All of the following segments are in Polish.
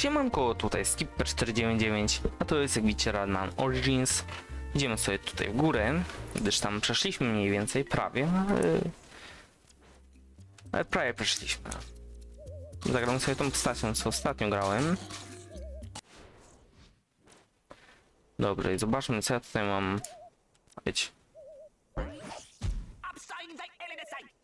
Siemanko, tutaj Skipper499, a to jest jak widzicie Radman Origins. Idziemy sobie tutaj w górę, gdyż tam przeszliśmy mniej więcej, prawie, ale... Ale prawie przeszliśmy. Zagram sobie tą postacią, co ostatnio grałem. Dobra, i zobaczmy co ja tutaj mam... Być.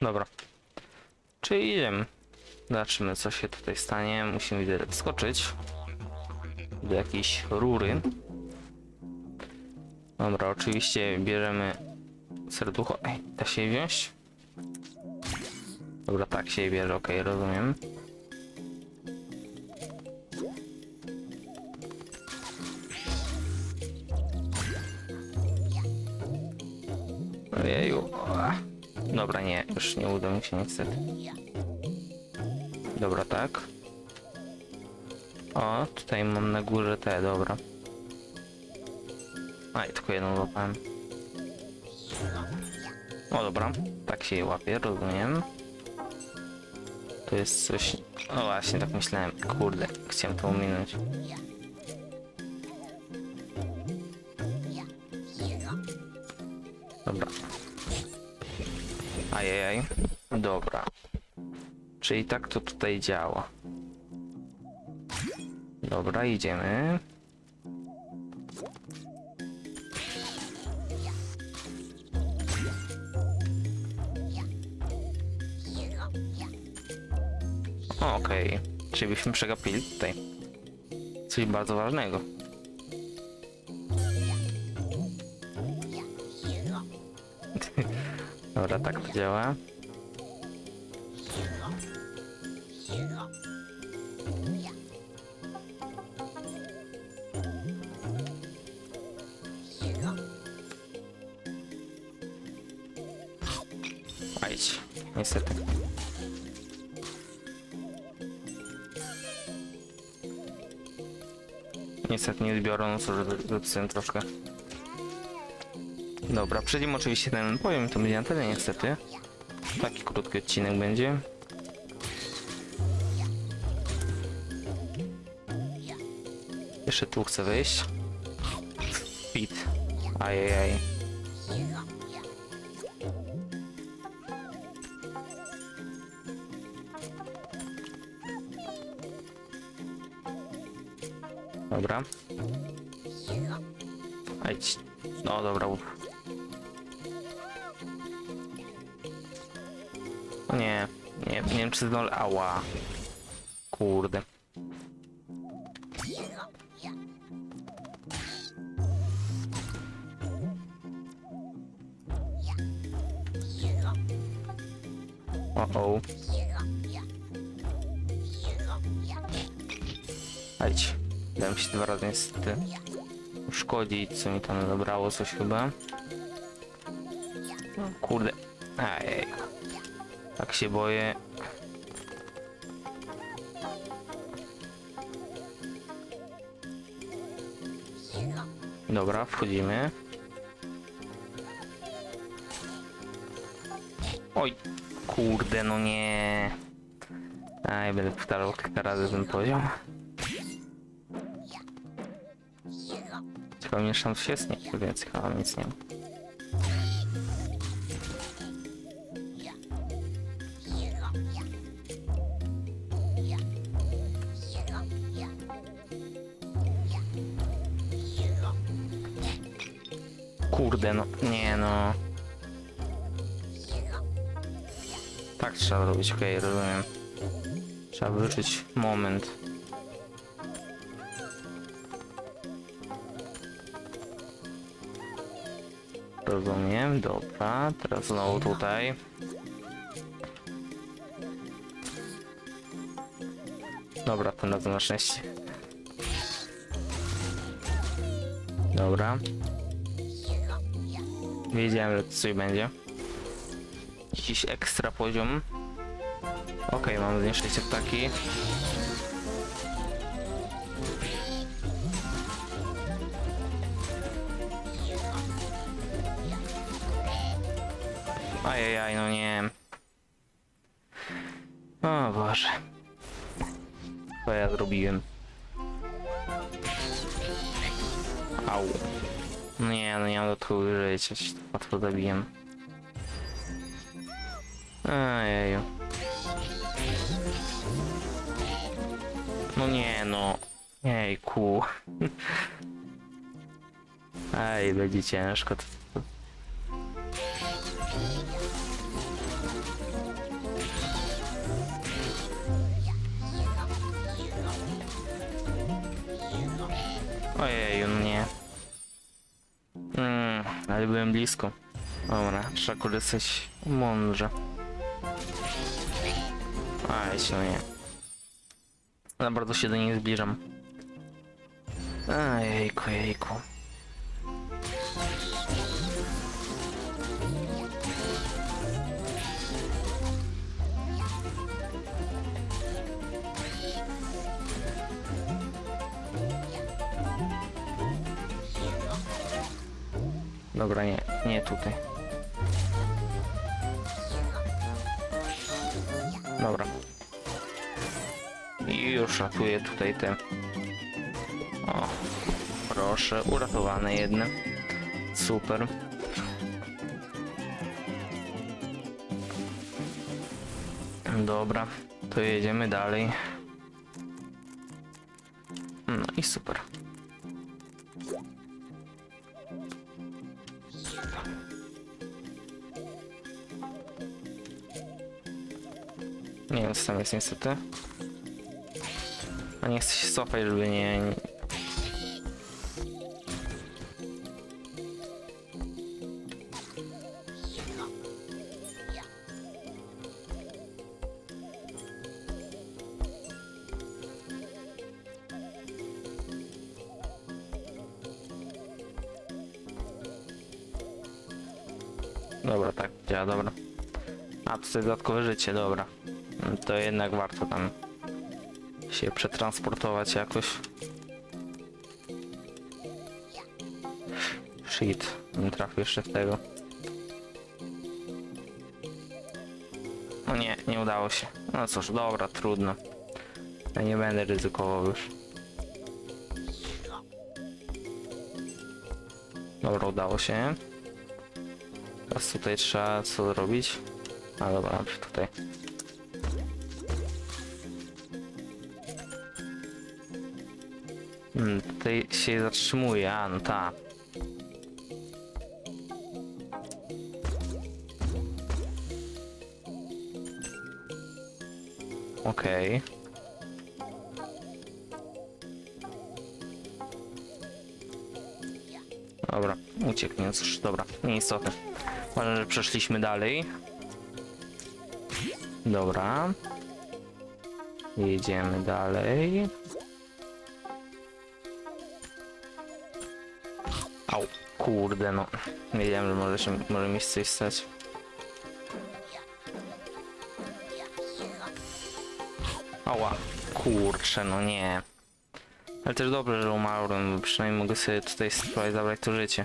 Dobra. Czyli idziemy. Zobaczymy co się tutaj stanie. Musimy widzę wskoczyć. Do jakiejś rury. Dobra, oczywiście bierzemy serducho. Ej, da się wziąć? Dobra, tak się bierze, okej, rozumiem. Ojeju. Dobra, nie, już nie uda mi się niestety. Dobra, tak. O, tutaj mam na górze te, dobra. A, i tylko jedną łapałem. O, dobra, tak się je łapie, rozumiem. To jest coś... O, właśnie, tak myślałem. Kurde, chciałem to ominąć. Ajajaj. Dobra. Czyli tak to tutaj działa. Dobra, idziemy. Okej. Czyli byśmy przegapili tutaj. Coś bardzo ważnego. Dobra, tak to działa. Ajdź, niestety. Niestety nie zbiorą, no co, że zepsułem troszkę. Dobra, przejdziemy oczywiście ten, powiem, to będzie na tyle niestety. Taki krótki odcinek będzie. Jeszcze tu chcę wejść. Fit. Ajajaj. Dobra. Ajdź. No dobra, Nie, nie, nie wiem czy zdążę. Ała. Kurde. O, o. Ajdź. Dałem się dwa razy niestety uszkodzić, co mi tam zabrało coś chyba. Kurde. Ajej. Tak się boję. Dobra, wchodzimy. Oj, kurde, no nie. Aj, będę powtarzał kilka razy ten poziom. Ciekawe mnie szans jest? Nie, więc chyba nic nie ma. kurde, no nie no. Tak trzeba robić, okej, okay, rozumiem. Trzeba wyczuć moment. Rozumiem, dobra, teraz znowu tutaj. Dobra, ten razem na szczęście. Dobra. Wiedziałem, że coś będzie. Jakiś ekstra poziom. Okej, mam zniszczyć ptaki. Ajajaj, no nie. O Boże. Co ja zrobiłem? Au. No nie, no nie mam do tego użyć, ja się łatwo zabiję. Ojeju. No nie, no. Jejku. Ej, będzie ciężko. Ale byłem blisko. Dobra, trzeba korzystać mądrze. A, się nie. Za bardzo się do niej zbliżam. Ejku, jejku. Dobra, nie, nie tutaj. Dobra. I już ratuję tutaj te. O, proszę, uratowane jedne. Super. Dobra, to jedziemy dalej. No i super. Nie wiem co tam jest niestety. A nie chcę się cofać, żeby nie... Dobra, tak działa, dobra. A, tutaj dodatkowe życie, dobra. To jednak warto tam się przetransportować jakoś. Shit, nie trafił jeszcze w tego. No nie, nie udało się. No cóż, dobra, trudno. Ja nie będę ryzykował już. Dobra, udało się. Teraz tutaj trzeba co zrobić? A dobra, tutaj. Hmm, tutaj się zatrzymuje, a no ta. Okej. Dobra, uciekł, nie cóż, dobra, nieistotne. Że przeszliśmy dalej. Dobra. Jedziemy dalej. Kurde no. Wiedziałem, że może się, może mi coś stać. Ała, kurczę, no nie. Ale też dobrze, że umarłem, bo przynajmniej mogę sobie tutaj spróbować zabrać to życie.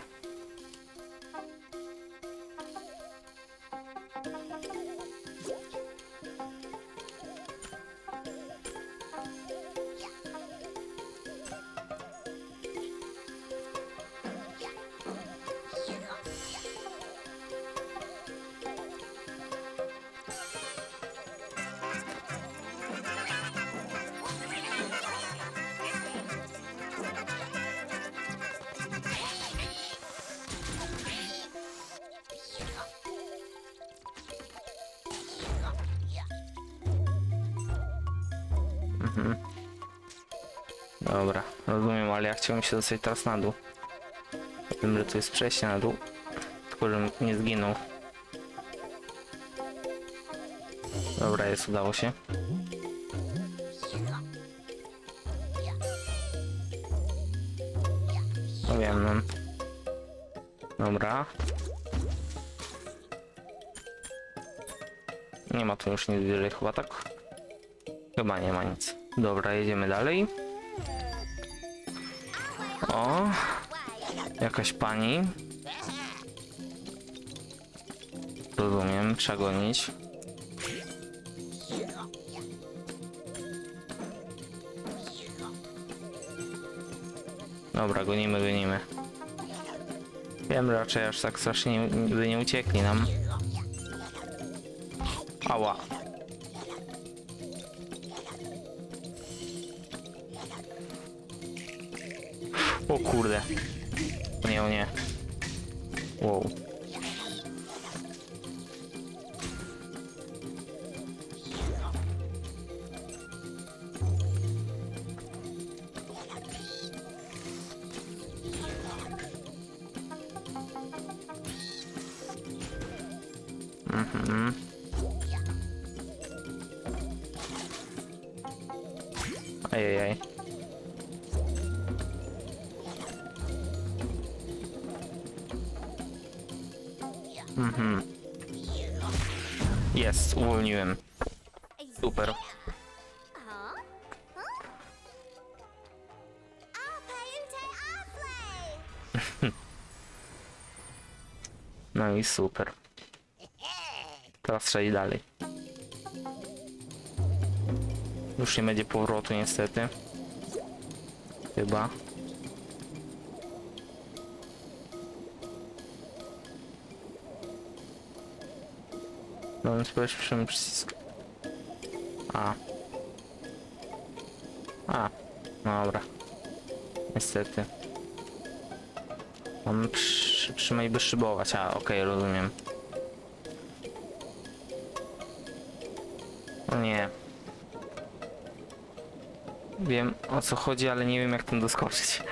Dobra, rozumiem, ale ja chciałbym się dostać teraz na dół. Wiem, że to jest przejście na dół. Tylko, żebym nie zginął. Dobra, jest, udało się. No wiem, no. Dobra. Nie ma tu już nic wyżej chyba, tak? Chyba nie ma nic. Dobra, jedziemy dalej. O, jakaś pani. Rozumiem, trzeba gonić. Dobra, gonimy, gonimy. Wiem, raczej aż tak strasznie nie, by nie uciekli nam. Ała. O kurde. O nie, o nie. Wow. Mhm. Ajajaj. Mhm. Jest, uwolniłem. Super. No i super. Teraz trzeba dalej. Już nie będzie powrotu niestety. Chyba. No więc powiedzmy przycisk. A. A. No dobra. Niestety. Mam przy, trzymaj by szybować. A, okej, rozumiem. O nie. Wiem o co chodzi, ale nie wiem jak tam doskoczyć.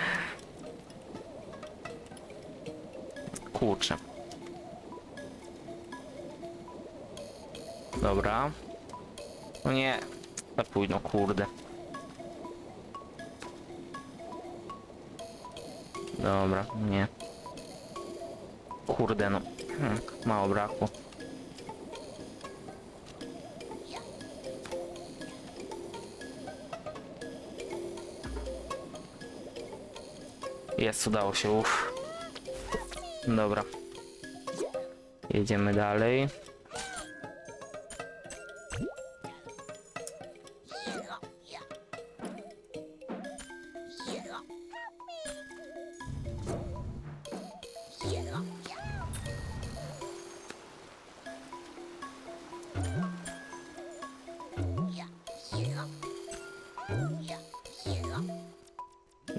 Kurczę. Dobra. O nie. Tak pójdą, kurde. Dobra, nie. Kurde no. Hmm, mało brakło. Jest, udało się, uff. Dobra. Jedziemy dalej.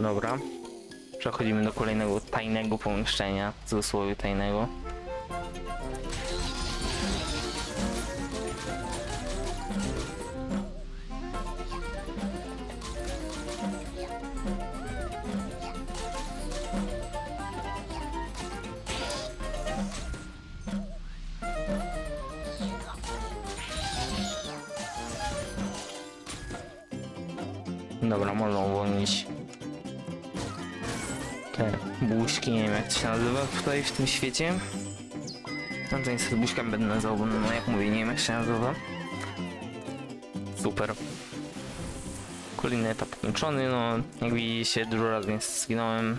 Dobra. Przechodzimy do kolejnego tajnego pomieszczenia, w cudzysłowie tajnego. Dobra, można uwolnić te buźki, nie wiem jak to się nazywa tutaj w tym świecie. No to niestety buźka będę nazywał, bo no jak mówię, nie wiem jak się nazywa. Super. Kolejny etap kończony, no jak widzicie dużo razy więc zginąłem.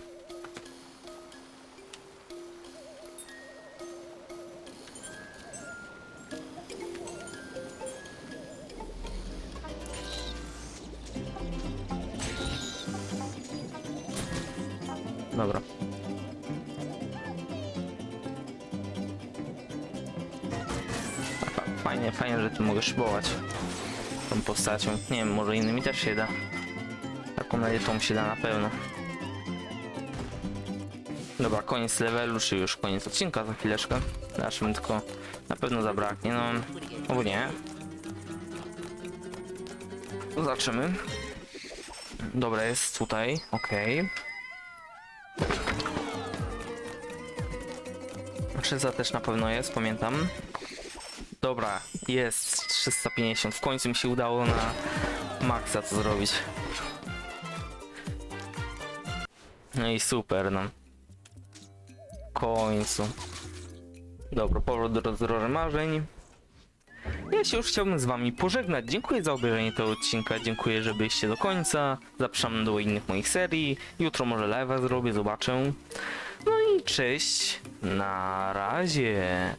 Dobra. Fajnie, że tu mogę szybować tą postacią. Nie wiem, może innymi też się da. Taką nadzieję tą się da na pewno. Dobra, koniec levelu, czy już koniec odcinka za chwileczkę. Zobaczymy tylko, na pewno zabraknie, no, albo nie. Zobaczymy. Dobra, jest tutaj, okej. Trzysta też na pewno jest, pamiętam. Dobra, jest 350. W końcu mi się udało na maksa to zrobić. No i super, no. W końcu. Dobra, powrót do rozroży marzeń. Ja się już chciałbym z wami pożegnać. Dziękuję za obejrzenie tego odcinka, dziękuję, że byliście do końca. Zapraszam do innych moich serii. Jutro może live'a zrobię, zobaczę. No i cześć. Na razie.